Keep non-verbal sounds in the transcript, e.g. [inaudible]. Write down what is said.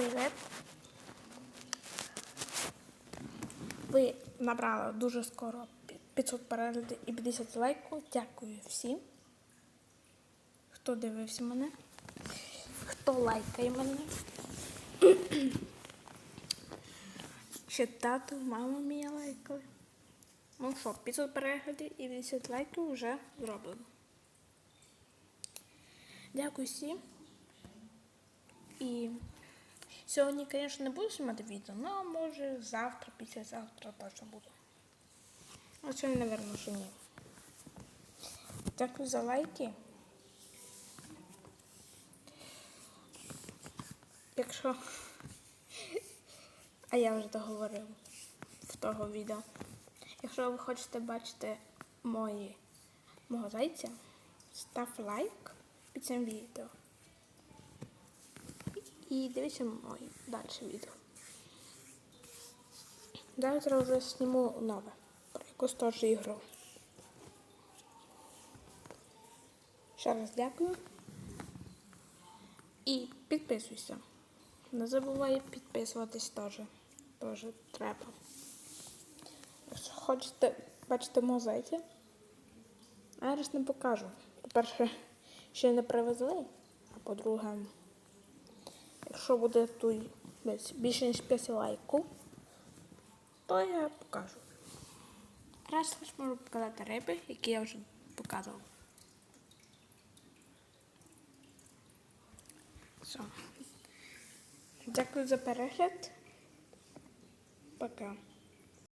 Привіт! Ви набрали дуже скоро 500 переглядів і 50 лайків. Дякую всім, хто дивився мене, хто лайкає мене. [clears throat] Ще тату, мама мені лайкали. Ну що, 500 переглядів і 50 лайків вже зроблено. Дякую всім. І сьогодні, звісно, не буду знімати відео, але може завтра, післязавтра точно буду. А сьогодні, напевно, що ні. Дякую за лайки. Якщо. А я вже договорив в того відео. Якщо ви хочете бачити мої, мого зайця, став лайк під цим відео. І дивіться моє далі відео. Завтра вже зніму нове про якусь теж ігру. Ще раз дякую. І підписуйся. Не забувай підписуватись теж. Теж треба. Якщо хочете бачити мозаїки, а я раз не покажу. По-перше, ще не привезли, а по-друге, якщо буде десь більше ніж 5 лайків, то я покажу. Раз лише можу показати риби, які я вже показував. Дякую за перегляд. Пока.